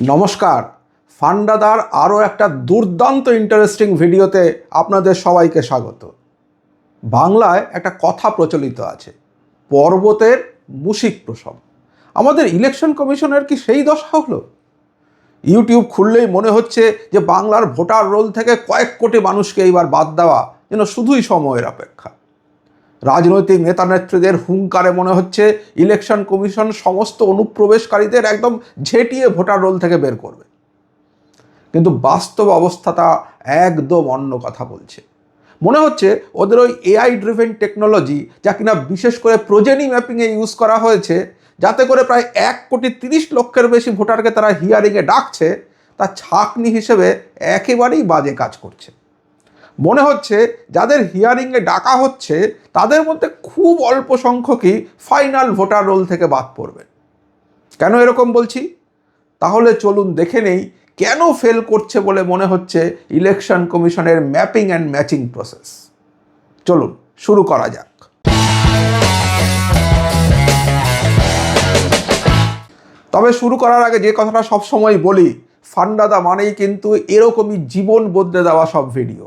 নমস্কার। ফান্ডাদার আরও একটা দুর্দান্ত ইন্টারেস্টিং ভিডিওতে আপনাদের সবাইকে স্বাগত। বাংলায় একটা কথা প্রচলিত আছে, পর্বতের মুশিক প্রসব। আমাদের ইলেকশন কমিশনের কি সেই দশা হলো? ইউটিউব খুললেই মনে হচ্ছে যে বাংলার ভোটার রোল থেকে কয়েক কোটি মানুষকে এইবার বাদ দেওয়া যেন শুধুই সময়ের অপেক্ষা। রাজনৈতিক নেতা নেত্রীদের হুঙ্কারে মনে হচ্ছে ইলেকশন কমিশন সমস্ত অনুপ্রবেশকারীদের একদম ঝেঁটিয়ে ভোটার রোল থেকে বের করবে। কিন্তু বাস্তব অবস্থাটা একদম অন্য কথা বলছে। মনে হচ্ছে ওদের ওই এআই ড্রিভেন টেকনোলজি, যা কিনা বিশেষ করে প্রোজেনি ম্যাপিংয়ে ইউজ করা হয়েছে, যাতে করে প্রায় এক কোটি তিরিশ লক্ষের বেশি ভোটারকে তারা হিয়ারিংয়ে ডাকছে, তা ছাকনি হিসেবে একেবারেই বাজে কাজ করছে। মনে হচ্ছে যাদের হিয়ারিংয়ে ডাকা হচ্ছে, তাদের মধ্যে খুব অল্প সংখ্যকই ফাইনাল ভোটার রোল থেকে বাদ পড়বে। কেন এরকম বলছি? তাহলে চলুন দেখে নেই কেন ফেল করছে বলে মনে হচ্ছে ইলেকশন কমিশনের ম্যাপিং অ্যান্ড ম্যাচিং প্রসেস চলুন, শুরু করা যাক। তবে শুরু করার আগে যে কথাটা সবসময় বলি, ফান্ডাদা মানেই কিন্তু এরকমই জীবন বদলে দেওয়া সব ভিডিও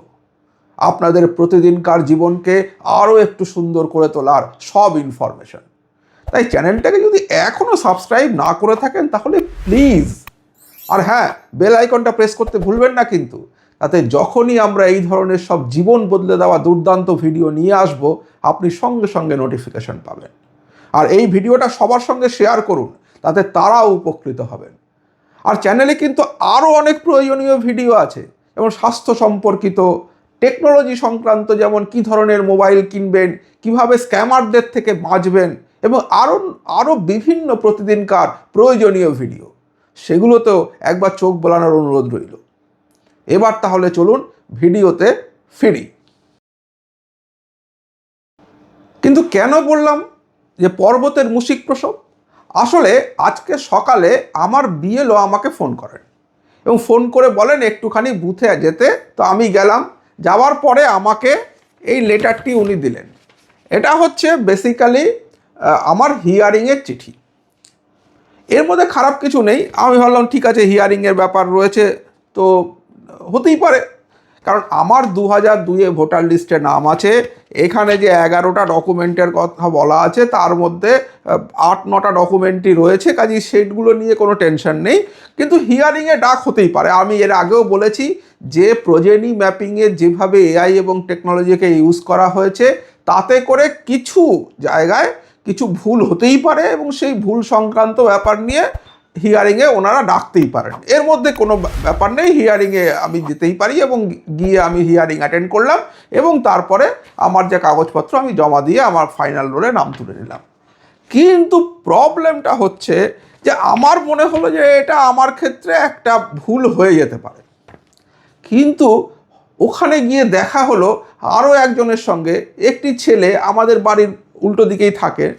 আপনাদের প্রতিদিনকার জীবনকে আরও একটু সুন্দর করে তোলার সব ইনফরমেশন তাই চ্যানেলটাকে যদি এখনও সাবস্ক্রাইব না করে থাকেন, তাহলে প্লিজ আর হ্যাঁ বেল আইকনটা প্রেস করতে ভুলবেন না কিন্তু। তাতে যখনই আমরা এই ধরনের সব জীবন বদলে দেওয়া দুর্দান্ত ভিডিও নিয়ে আসব, আপনি সঙ্গে সঙ্গে নোটিফিকেশন পাবেন। আর এই ভিডিওটা সবার সঙ্গে শেয়ার করুন, তাতে তারাও উপকৃত হবেন। আর চ্যানেলে কিন্তু আরও অনেক প্রয়োজনীয় ভিডিও আছে, যেমন স্বাস্থ্য সম্পর্কিত টেকনোলজি সংক্রান্ত যেমন কি ধরনের মোবাইল কিনবেন, কীভাবে স্ক্যামারদের থেকে বাঁচবেন এবং আরও আরও বিভিন্ন প্রতিদিনকার প্রয়োজনীয় ভিডিও সেগুলোতেও একবার চোখ বোলানোর অনুরোধ রইল। এবার তাহলে চলুন ভিডিওতে ফিরি। কিন্তু কেন বললাম যে পর্বতের মুশিক প্রসব? আসলে আজকে সকালে আমার বিএলও আমাকে ফোন করেন এবং ফোন করে বলেন একটুখানি বুথে যেতে, তো আমি গেলাম যাওয়ার পরে আমাকে এই লেটারটি উনি দিলেন। এটা হচ্ছে বেসিক্যালি আমার হিয়ারিংয়ের চিঠি। এর মধ্যে খারাপ কিছু নেই। আমি ভাবলাম, ঠিক আছে হিয়ারিংয়ের ব্যাপার রয়েছে। তো হতেই পারে কারণ আমার দু হাজার দুইয়ে ভোটার লিস্টে নাম আছে, এখানে যে এগারোটা ডকুমেন্টের কথা বলা আছে, তার মধ্যে আট নটা ডকুমেন্টই রয়েছে, কাজেই সেটগুলো নিয়ে কোনো টেনশন নেই। কিন্তু হিয়ারিংয়ে ডাক হতেই পারে। আমি এর আগেও বলেছি যে প্রজেনি ম্যাপিংয়ে যেভাবে এআই এবং টেকনোলজিকে ইউজ করা হয়েছে, তাতে করে কিছু জায়গায় কিছু ভুল হতেই পারে এবং সেই ভুল সংক্রান্ত ব্যাপার নিয়ে হিয়ারিংয়ে ওনারা ডাকতেই পারেন। এর মধ্যে কোনো ব্যাপার নেই হিয়ারিংয়ে আমি যেতেই পারি এবং গিয়ে আমি হিয়ারিং অ্যাটেন্ড করলাম এবং তারপরে আমার যে কাগজপত্র আমি জমা দিয়ে আমার ফাইনাল রোলে নাম তুলে নিলাম। কিন্তু প্রবলেমটা হচ্ছে যে আমার মনে হলো যে এটা আমার ক্ষেত্রে একটা ভুল হয়ে যেতে পারে। কিন্তু ওখানে গিয়ে দেখা হলো আরও একজনের সঙ্গে, একটি ছেলে আমাদের বাড়ির উল্টো দিকেই থাকে,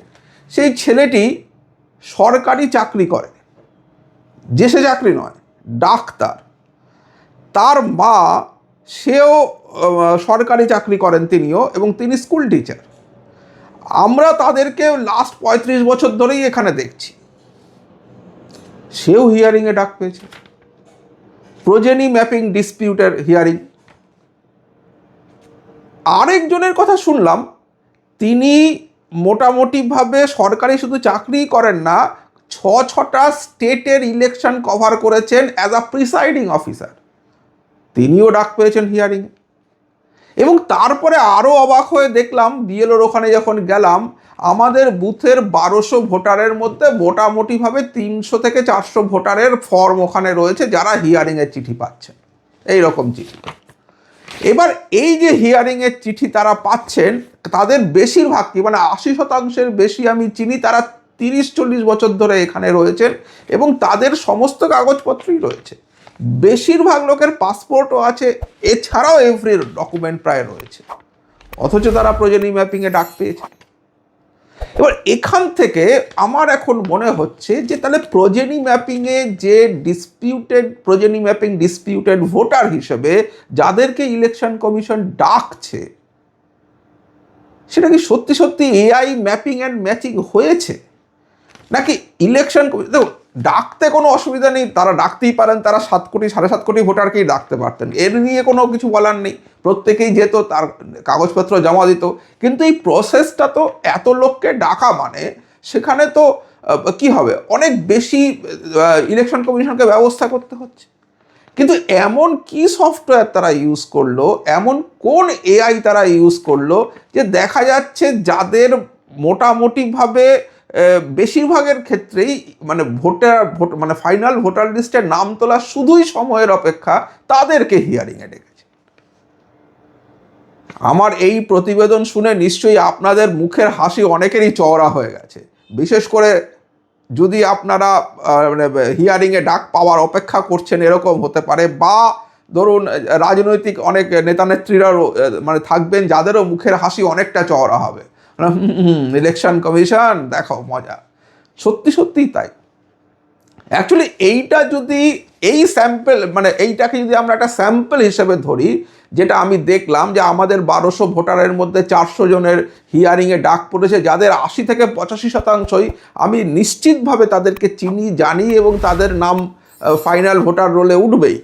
সেই ছেলেটি সরকারি চাকরি করে। যে সে চাকরি নয়, ডাক্তার। তার মা সেও সরকারি চাকরি করেন তিনিও এবং তিনি স্কুল টিচার। আমরা তাদেরকে লাস্ট পঁয়ত্রিশ বছর ধরেই এখানে দেখছি। সেও হিয়ারিংয়ে ডাক পেয়েছে। প্রোজেনি ম্যাপিং ডিসপিউটের হিয়ারিং আরেকজনের কথা শুনলাম, তিনি মোটামুটিভাবে সরকারি শুধু চাকরিই করেন না ছ ছটা স্টেটের ইলেকশন কভার করেছেন অ্যাজ আ প্রিসাইডিং অফিসার তিনিও ডাক পেয়েছেন হিয়ারিং এবং তারপরে আরও অবাক হয়ে দেখলাম বিএলওর ওখানে যখন গেলাম, আমাদের বুথের বারোশো ভোটারের মধ্যে মোটামুটিভাবে তিনশো থেকে চারশো ভোটারের ফর্ম ওখানে রয়েছে, যারা হিয়ারিংয়ের চিঠি পাচ্ছেন এই রকম চিঠি। এবার এই যে হিয়ারিংয়ের চিঠি তারা পাচ্ছেন, তাদের বেশিরভাগই মানে আশি শতাংশের বেশি আমি চিনি, তারা তিরিশ, চল্লিশ বছর ধরে এখানে রয়েছেন এবং তাদের সমস্ত কাগজপত্রই রয়েছে। বেশিরভাগ লোকের পাসপোর্টও আছে, এছাড়াও এভরি ডকুমেন্ট প্রায় রয়েছে। অথচ তারা প্রজেনি ম্যাপিংয়ে ডাক পেয়েছে। এবার এখান থেকে আমার এখন মনে হচ্ছে যে তাহলে প্রজেনি ম্যাপিংয়ে যে disputed progeny mapping disputed voter হিসেবে যাদেরকে ইলেকশন কমিশন ডাকছে, সেটা কি সত্যি সত্যি এআই ম্যাপিং অ্যান্ড ম্যাচিং হয়েছে? নাকি ইলেকশন দেখুন, ডাকতে কোনো অসুবিধা নেই, তারা ডাকতেই পারেন, তারা সাত কোটি, সাড়ে সাত কোটি ভোটারকেই ডাকতে পারতেন। এর নিয়ে কোনো কিছু বলার নেই। প্রত্যেকেই যেত, তার কাগজপত্র জমা দিত। কিন্তু এই প্রসেসটা তো এত লোককে ডাকা মানে সেখানে তো কি হবে? অনেক বেশি ইলেকশন কমিশনকে ব্যবস্থা করতে হচ্ছে। কিন্তু এমন কি সফটওয়্যার তারা ইউজ করল, এমন কোন এআই তারা ইউজ করল, যে দেখা যাচ্ছে যাদের মোটামুটিভাবে বেশিরভাগের ক্ষেত্রেই মানে ভোটার ভোট মানে ফাইনাল ভোটার লিস্টের নাম তোলা শুধুই সময়ের অপেক্ষা তাদেরকে হিয়ারিংয়ে ডেকেছে। আমার এই প্রতিবেদন শুনে নিশ্চয়ই আপনাদের মুখের হাসি অনেকেরই চওড়া হয়ে গেছে। বিশেষ করে যদি আপনারা মানে হিয়ারিংয়ে ডাক পাওয়ার অপেক্ষা করছেন এরকম হতে পারে বা ধরুন রাজনৈতিক অনেক নেতা নেত্রীরাও আহ, মানে থাকবেন যাদেরও মুখের হাসি অনেকটা চওড়া হবে। ইলেকশন কমিশন দেখো, মজা। সত্যি, সত্যিই তাই। অ্যাকচুয়ালি এইটা যদি, এই স্যাম্পল মানে এইটাকে যদি আমরা একটা স্যাম্পেল হিসেবে ধরি, যেটা আমি দেখলাম যে আমাদের বারোশো ভোটারের মধ্যে চারশো জনের হিয়ারিংয়ে ডাক পড়েছে, যাদের আশি থেকে পঁচাশি শতাংশই আমি নিশ্চিতভাবে তাদেরকে চিনি, জানি এবং তাদের নাম ফাইনাল ভোটার রোলে উঠবেই।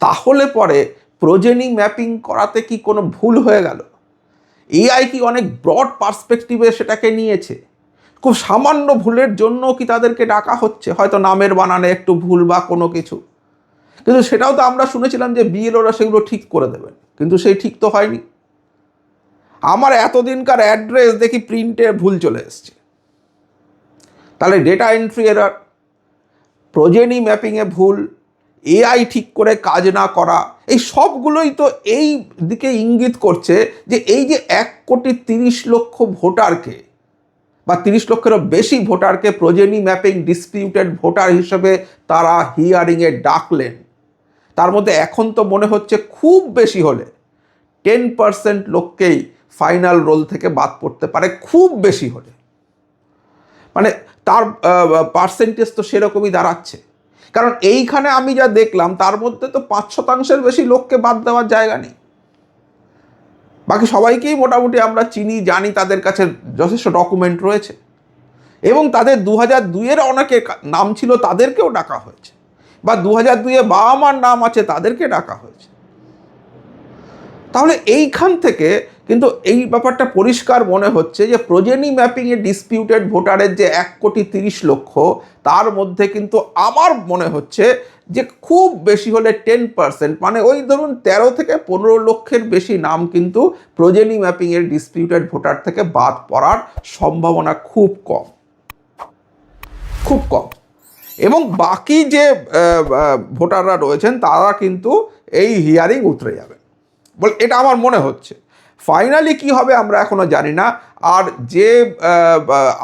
তাহলে পরে প্রোজেনি ম্যাপিং করাতে কি কোনো ভুল হয়ে গেল? এআই কি অনেক ব্রড পার্সপেক্টিভে সেটাকে নিয়েছে? খুব সামান্য ভুলের জন্য কি তাদেরকে ডাকা হচ্ছে? হয়তো নামের বানানে একটু ভুল বা কোনো কিছু। কিন্তু সেটাও তো আমরা শুনেছিলাম যে বিএলওরা সেগুলো ঠিক করে দেবেন। কিন্তু সেই ঠিক তো হয়নি। আমার এতদিনকার অ্যাড্রেস দেখি প্রিন্টে ভুল চলে এসছে। তাহলে ডেটা এন্ট্রি এরার প্রোজেনি ম্যাপিংয়ে ভুল এআই ঠিক করে কাজ না করা এই সবগুলোই তো এই দিকে ইঙ্গিত করছে যে এই যে এক কোটি তিরিশ লক্ষ ভোটারকে বা তিরিশ লক্ষেরও বেশি ভোটারকে প্রোজেনি ম্যাপিং ডিসপিউটেড ভোটার হিসেবে তারা হিয়ারিংয়ে ডাকলেন। তার মধ্যে এখন তো মনে হচ্ছে খুব বেশি হলে টেন পার্সেন্ট লোককেই ফাইনাল রোল থেকে বাদ পড়তে পারে, খুব বেশি হলে। মানে তার পার্সেন্টেজ তো সেরকমই দাঁড়াচ্ছে। কারণ এইখানে আমি যা দেখলাম, তার মধ্যে তো পাঁচ শতাংশের বেশি লোককে বাদ দেওয়ার জায়গা নেই। বাকি সবাইকেই মোটামুটি আমরা চিনি, জানি, তাদের কাছে যথেষ্ট ডকুমেন্ট রয়েছে। এবং তাদের দু হাজার দুইয়ের অনেকে নাম ছিল তাদেরকেও ডাকা হয়েছে। বা দু হাজার দুইয়ে বাবা মার নাম আছে তাদেরকে ডাকা হয়েছে। তাহলে এইখান থেকে কিন্তু এই ব্যাপারটা পরিষ্কার মনে হচ্ছে যে প্রজেনি ম্যাপিংয়ে ডিসপিউটেড ভোটারের যে এক কোটি তিরিশ লক্ষ, তার মধ্যে কিন্তু আমার মনে হচ্ছে যে খুব বেশি হলে টেন পার্সেন্ট মানে ওই ধরুন তেরো থেকে পনেরো লক্ষের বেশি নাম কিন্তু প্রজেনি ম্যাপিংয়ের ডিসপিউটেড ভোটার থেকে বাদ পড়ার সম্ভাবনা খুব কম। খুব কম। এবং বাকি যে ভোটাররা রয়েছেন, তারা কিন্তু এই হিয়ারিং উতরে যাবেন। বল এটা আমার মনে হচ্ছে। ফাইনালি কি হবে আমরা এখনও জানি না। আর যে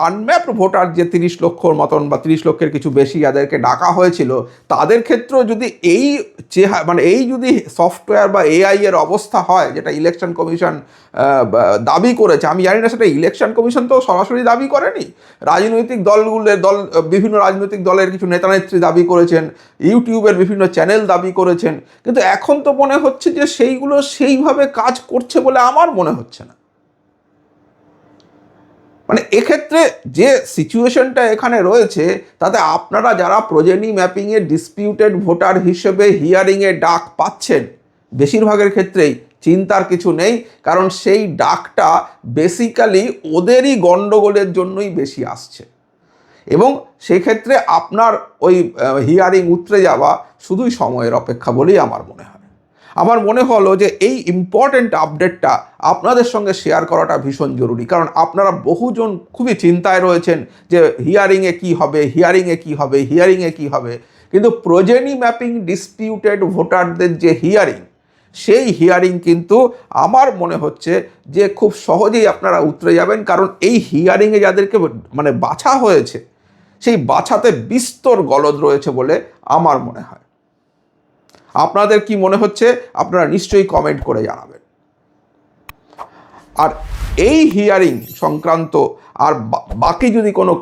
আনম্যাপড ভোটার যে তিরিশ লক্ষর মতন বা তিরিশ লক্ষের কিছু বেশি যাদেরকে ডাকা হয়েছিল, তাদের ক্ষেত্রেও যদি এই চেহা মানে এই যদি সফটওয়্যার বা এআই এর অবস্থা হয়, যেটা ইলেকশন কমিশন দাবি করেছে, আমি জানি না সেটা ইলেকশন কমিশন তো সরাসরি দাবি করেনি। রাজনৈতিক দলগুলোর দল, বিভিন্ন রাজনৈতিক দলের কিছু নেতানেত্রী দাবি করেছেন, ইউটিউবের বিভিন্ন চ্যানেল দাবি করেছেন, কিন্তু এখন তো মনে হচ্ছে যে সেইগুলো সেইভাবে কাজ করছে বলে আমার মনে হচ্ছে না। মানে এক্ষেত্রে যে সিচুয়েশনটা এখানে রয়েছে, তাতে আপনারা যারা প্রজেনি ম্যাপিংয়ে ডিসপিউটেড ভোটার হিসেবে হিয়ারিংয়ে ডাক পাচ্ছেন, বেশিরভাগের ক্ষেত্রেই চিন্তার কিছু নেই, কারণ সেই ডাকটা বেসিক্যালি ওদেরই গণ্ডগোলের জন্যই বেশি আসছে। এবং সেক্ষেত্রে আপনার ওই হিয়ারিং উতরে যাওয়া শুধুই সময়ের অপেক্ষা বলেই আমার মনে হয়। আমার মনে হলো যে এই ইম্পর্ট্যান্ট আপডেটটা আপনাদের সঙ্গে শেয়ার করাটা ভীষণ জরুরি। কারণ আপনারা বহুজন খুবই চিন্তায় রয়েছেন যে হিয়ারিংয়ে কি হবে হিয়ারিংয়ে কি হবে হিয়ারিংয়ে কি হবে। কিন্তু প্রজেনি ম্যাপিং ডিসপিউটেড ভোটারদের যে হিয়ারিং সেই হিয়ারিং কিন্তু আমার মনে হচ্ছে যে খুব সহজেই আপনারা উতরে যাবেন। কারণ এই হিয়ারিংয়ে যাদেরকে মানে বাছা হয়েছে, সেই বাছাতে বিস্তর গলদ রয়েছে বলে আমার মনে হয়। আপনাদের কি মনে হচ্ছে? আপনারা নিশ্চয়ই কমেন্ট করে জানাবেন। আর এই হিয়ারিং সংক্রান্ত আর বাকি যদি কোনো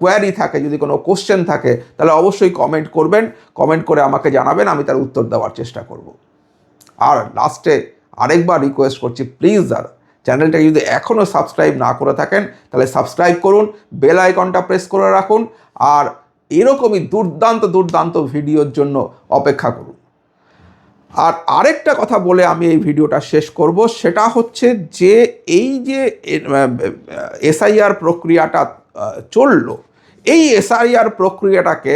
কোয়ারি থাকে, যদি কোনো কোশ্চেন থাকে, তাহলে অবশ্যই কমেন্ট করবেন। কমেন্ট করে আমাকে জানাবেন, আমি তার উত্তর দেওয়ার চেষ্টা করব। আর লাস্টে আরেকবার রিকোয়েস্ট করছি প্লিজ দাদা চ্যানেলটাকে যদি এখনও সাবস্ক্রাইব না করে থাকেন, তাহলে সাবস্ক্রাইব করুন বেল আইকনটা প্রেস করে রাখুন, আর এরকমই দুর্দান্ত দুর্দান্ত ভিডিওর জন্য অপেক্ষা করুন। আর আরেকটা কথা বলে আমি এই ভিডিওটা শেষ করব, সেটা হচ্ছে যে এই যে এসআইআর প্রক্রিয়াটা চলল, এই এসআইআর প্রক্রিয়াটাকে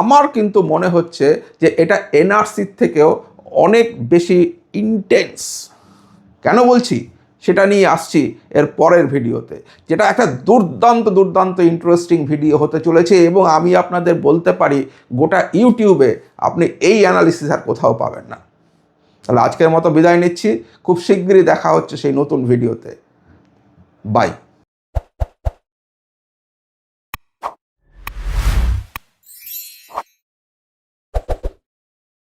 আমার কিন্তু মনে হচ্ছে যে এটা এনআরসির থেকেও অনেক বেশি ইন্টেন্স কেন বলছি? সেটা নিয়ে আসছি এর পরের ভিডিওতে, যেটা একটা দুর্দান্ত দুর্দান্ত ইন্টারেস্টিং ভিডিও হতে চলেছে এবং আমি আপনাদের বলতে পারি গোটা ইউটিউবে আপনি এই অ্যানালিসিস আর কোথাও পাবেন না। তাহলে আজকের মতো বিদায় নিচ্ছি। খুব শিগগিরই দেখা হচ্ছে সেই নতুন ভিডিওতে। বাই